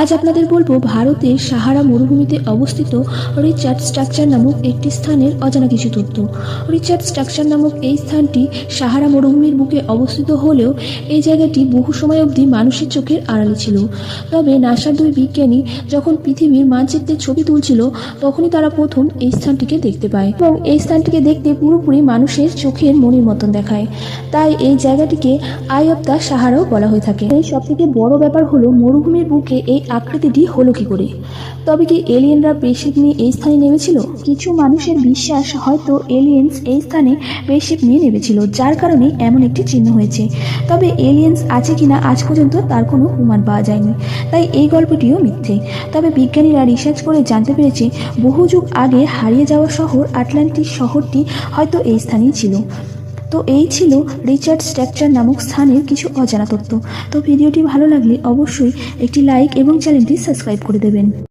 আজ আপনাদের বলব ভারতের সাহারা মরুভূমিতে অবস্থিত রিচার্ড স্ট্রাকচার নামক একটি স্থানের অজানা কিছু তথ্য। রিচার্ড স্ট্রাকচার নামক এই স্থানটি সাহারা মরুভূমির বুকে অবস্থিত হলেও এই জায়গাটি বহু সময় অবধি মানুষের চোখের আড়ালে ছিল। তবে নাসার দুই বিজ্ঞানী যখন পৃথিবীর মানচিত্রের ছবি তুলছিল, তখনই তারা প্রথম এই স্থানটিকে দেখতে পায় এবং এই স্থানটিকে দেখতে পুরোপুরি মানুষের চোখের মনির মতন দেখায়। তাই এই জায়গাটিকে আই অফ দ্য সাহারাও বলা হয়ে থাকে। এই সব থেকে বড় ব্যাপার হলো, মরুভূমির বুকে এই আকৃতিটি হলো কি করে? তবে কি এলিয়েনরা স্পেসশিপ নিয়ে এই স্থানে নেমেছিল? কিছু মানুষের বিশ্বাস হয়তো এলিয়েন্স এই স্থানে স্পেসশিপ নিয়ে নেমেছিল, যার কারণে এমন একটি চিহ্ন হয়েছে। তবে এলিয়েন্স আছে কিনা আজ পর্যন্ত তার কোনো প্রমাণ পাওয়া যায়নি। তাই এই গল্পটিও মিথ্যে। তবে বিজ্ঞানীরা রিসার্চ করে জানতে পেরেছে, বহু যুগ আগে হারিয়ে যাওয়া শহর আটলান্টিক শহরটি হয়তো এই স্থানেই ছিল। তো এই ছিল রিচার্ড স্ট্রাকচার নামক স্থানের কিছু অজানা তথ্য। তো ভিডিওটি ভালো লাগলে অবশ্যই একটি লাইক এবং চ্যানেলটি সাবস্ক্রাইব করে দেবেন।